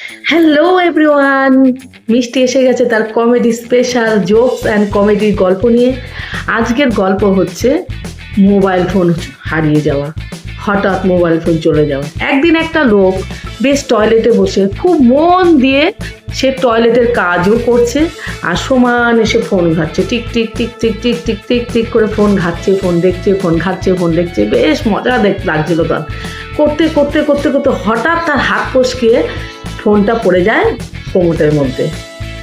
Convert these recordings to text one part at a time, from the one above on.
Hello everyone মিষ্টি এসে গেছে তার কমেডি স্পেশাল জোকস অ্যান্ড কমেডির গল্প নিয়ে। আজকের গল্প হচ্ছে মোবাইল ফোন হারিয়ে যাওয়া। হঠাৎ মোবাইল ফোন চলে যাওয়া। একদিন একটা লোক বেশ টয়লেটে বসে খুব মন দিয়ে সে টয়লেটের কাজও করছে আর সমান এসে ফোন ঘাটছে। টিক টিক টিক টিক টিক টিক টিক টিক করে ফোন ঘাটছে ফোন দেখছে ফোন ঘাটছে ফোন দেখছে। বেশ মজা দেখ লাগছিল তার। করতে করতে করতে করতে হঠাৎ তার হাত ফসকে ফোনটা পড়ে যায় কোমোটের মধ্যে।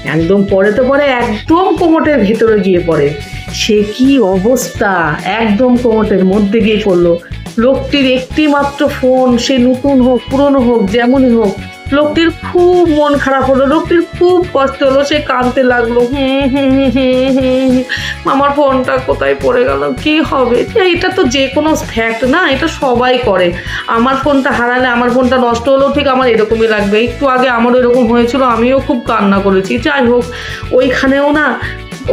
একদম পরে তো পরে একদম কোমোটের ভেতরে গিয়ে পড়ে। সে কি অবস্থা? একদম কোমোটের মধ্যে গিয়ে পড়ল। লোকটির একটি মাত্র ফোন, সে নতুন হোক, পুরনো হোক, যেমনই হোক, লোকটির খুব মন খারাপ হলো, লোকটির খুব কষ্ট হলো, সে কাঁদতে লাগল। হুম হুম হুম হুম। আমার ফোনটা কোথায় পড়ে গেল? কি হবে? এটা তো যে কোনো ফ্যাক্ট না, এটা সবাই করে। আমার ফোনটা হারালে আমার ফোনটা নষ্ট হলেও ঠিক আমার এরকমই লাগবে। একটু আগে আমারও এরকম হয়েছিল, আমিও খুব কান্না করেছি। যাই হোক, ওইখানেও না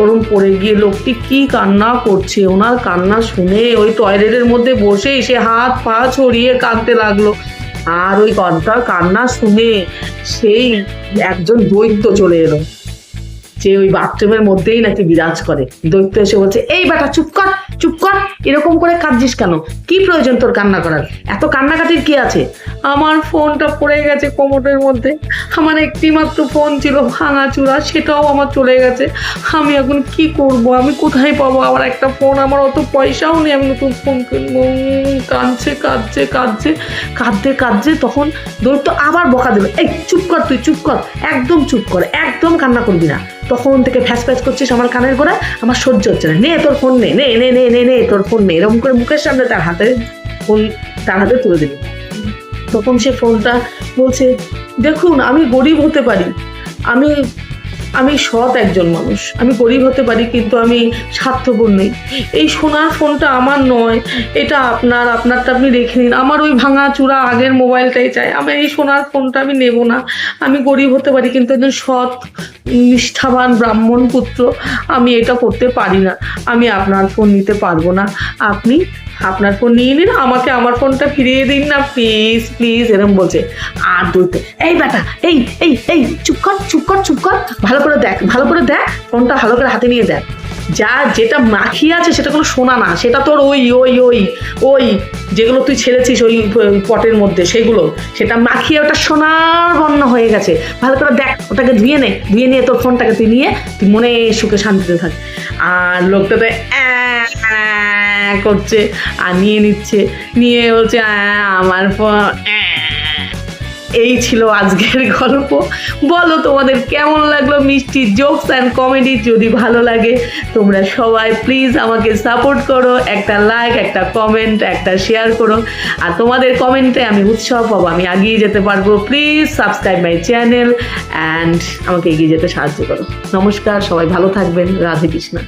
ওরম পড়ে গিয়ে লোকটি কি কান্না করছে? ওনার কান্না শুনে ওই টয়লেটের মধ্যে বসেই সে হাত পা ছড়িয়ে কাঁদতে লাগল। আর ওই কান্না কান্না শুনে সেই একজন দৈত্য চলে এলো। যে ওই বাথরুমের মধ্যেই নাকি বিরাজ করে। দৈত্য এসে বলছে, এই বেটা, চুপ কর চুপ কর, এরকম করে কাঁদছিস কেন? কি প্রয়োজন তোর কান্না করার এত কান্নাকাটির কি আছে? আমার ফোনটা পড়ে গেছে কোমরের মধ্যে। আমার একটি মাত্র ফোন ছিল ভাঙা চূড়া সেটাও আমার চলে গেছে। আমি এখন কি করব? আমি কোথায় পাবো? আবার একটা ফোন, আমার অত পয়সাও নেই, আমি নতুন ফোন কিনবো। কাঁদছে কাঁদছে কাঁদছে। কাঁদতে, কাঁদছে, তখন দৈত্য আবার বকা দেবে। এই, চুপ কর তুই, চুপ কর। একদম চুপ কর, একদম কান্না করবি না। তখন থেকে ফ্যাস ফ্যাস করছিস আমার কানের গোড়ায়, আমার সহ্য হচ্ছে না। নে, তোর ফোন নে নে নে নে নে নে, তোর ফোন নে। এরকম করে মুখের সামনে তার হাতে, ফোন তার হাতে তুলে দিবি। তখন সে ফোনটা বলছে দেখুন আমি গরিব হতে পারি। আমি আমি সৎ একজন মানুষ। আমি গরিব হতে পারি, কিন্তু আমি স্বার্থপর নেই। এই সোনার ফোনটা আমার নয়, এটা আপনার, আপনারটা আপনি রেখে নিন আমার ওই ভাঙা চূড়া আগের মোবাইলটাই চাই। আমি এই সোনার ফোনটা আমি নেব না। আমি গরিব হতে পারি, কিন্তু একজন সৎ, নিষ্ঠাবান ব্রাহ্মণ পুত্র আমি এটা করতে পারি না। আমি আপনার ফোন নিতে পারব না। আপনি আপনার ফোন নিয়ে নিন, আমাকে আমার ফোনটা ফিরিয়ে দিন না, প্লিজ প্লিজ এরকম বলছে। আর দুইতে, এই বেটা, এই এই এই, চুপ কর চুপ কর চুপ কর। ভালো করে দেখ, ভালো করে দেখ, ফোনটা ভালো করে হাতে নিয়ে দেখ যা যেটা মাখিয়ে আছে সেটা কোনো সোনা না, সেটা তোর ওই ওই ওই ওই যেগুলো তুই ছেড়েছিস ওই পটের মধ্যে সেগুলো, সেটা মাখিয়ে ওটা সোনার বর্ণ হয়ে গেছে ভালো করে দেখ, ওটাকে ধুয়ে নে, ধুয়ে নিয়ে তোর ফোনটাকে তুই নিয়ে, তুই মনে সুখে শান্তিতে থাক আর লোকটা তো করছে, আর নিয়ে নিচ্ছে, নিয়ে বলছে আমার ফোন, অ্যাঁ।" এই ছিল আজকের গল্প। বলো তোমাদের কেমন লাগল মিষ্টি জোকস অ্যান্ড কমেডি যদি ভালো লাগে, তোমরা সবাই প্লিজ আমাকে সাপোর্ট করো। একটা লাইক একটা কমেন্ট একটা শেয়ার করো। আর তোমাদের কমেন্টে আমি উৎসাহ পাবো আমি এগিয়ে যেতে পারব। Please subscribe my channel and আমাকে এগিয়ে যেতে সাহায্য করো। নমস্কার, সবাই ভালো থাকবেন। রাধে কৃষ্ণা।